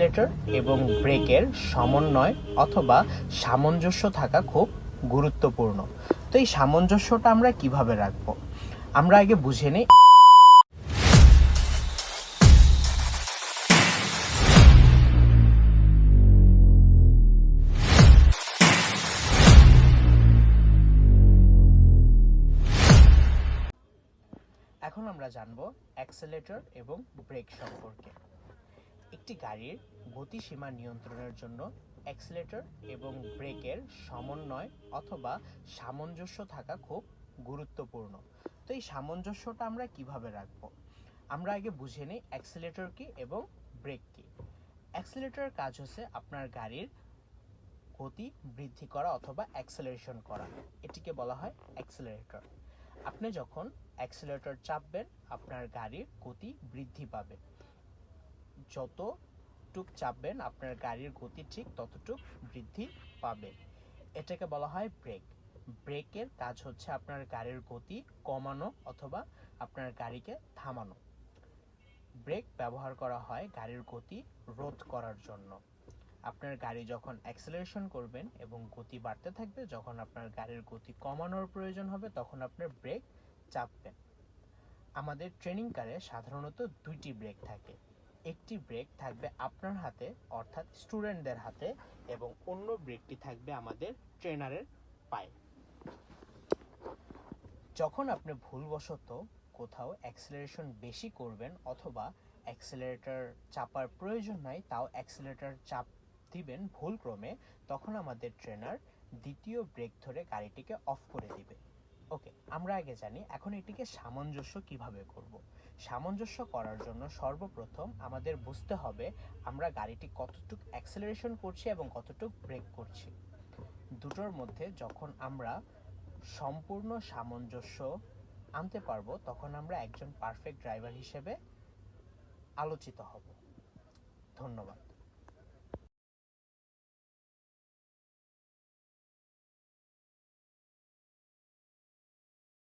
Accelerator এবং ব্রেকের সমন্বয় অথবা সামঞ্জস্য থাকা খুব গুরুত্বপূর্ণ। তো এই সামঞ্জস্যটা আমরা কীভাবে রাখব? আমরা আগে বুঝে নিই। এখন আমরা জানব অ্যাক্সেলেটর এবং ব্রেক সম্পর্কে। একটি গাড়ির গতিসীমা নিয়ন্ত্রণের জন্য অ্যাক্সিলেটর এবং ব্রেকের সমন্বয় অথবা সামঞ্জস্য থাকা খুব গুরুত্বপূর্ণ। তো এই সামঞ্জস্যটা আমরা কীভাবে রাখব? আমরা আগে বুঝে নিই অ্যাক্সিলেটর কি এবং ব্রেক কি। অ্যাক্সিলেটরের কাজ হচ্ছে আপনার গাড়ির গতি বৃদ্ধি করা অথবা অ্যাক্সেলারেশন করা। এটিকে বলা হয় অ্যাক্সিলারেটর। আপনি যখন অ্যাক্সিলারেটর চাপবেন, আপনার গাড়ির গতি বৃদ্ধি পাবে। যতটুক চাপবেন, আপনার গাড়ির গতি ঠিক ততটুক বৃদ্ধি পাবে। এটাকে বলা হয় ব্রেক। ব্রেকের কাজ হচ্ছে আপনার গাড়ির গতি কমানো অথবা আপনার গাড়িকে থামানো। ব্রেক ব্যবহার করা হয় গাড়ির গতি রোধ করার জন্য। আপনার গাড়ি যখন অ্যাক্সেলারেশন করবেন এবং গতি বাড়তে থাকবে, যখন আপনার গাড়ির গতি কমানোর প্রয়োজন হবে, তখন আপনার ব্রেক চাপবেন। আমাদের ট্রেনিং কারে সাধারণত দুইটি ব্রেক থাকে। একটি ব্রেক থাকবে আপনার হাতে, অর্থাৎ স্টুডেন্টদের হাতে, এবং অন্য ব্রেকটি থাকবে আমাদের ট্রেনারের পায়ে। যখন আপনি ভুলবশত কোথাও অ্যাক্সেলারেশন বেশি করবেন অথবা অ্যাক্সেলারেটর চাপার প্রয়োজন নাই, তাও অ্যাক্সেলারেটর চাপ দিবেন ভুলক্রমে, তখন আমাদের ট্রেনার দ্বিতীয় ব্রেক ধরে গাড়িটিকে অফ করে দিবে। আমরা আগে জানি এখন এটিকে সামঞ্জস্য কীভাবে করব। সামঞ্জস্য করার জন্য সর্বপ্রথম আমাদের বুঝতে হবে আমরা গাড়িটি কতটুক অ্যাক্সেলারেশন করছি এবং কতটুক ব্রেক করছি। দুটোর মধ্যে যখন আমরা সম্পূর্ণ সামঞ্জস্য আনতে পারব, তখন আমরা একজন পারফেক্ট ড্রাইভার হিসেবে আলোচিত হব। ধন্যবাদ।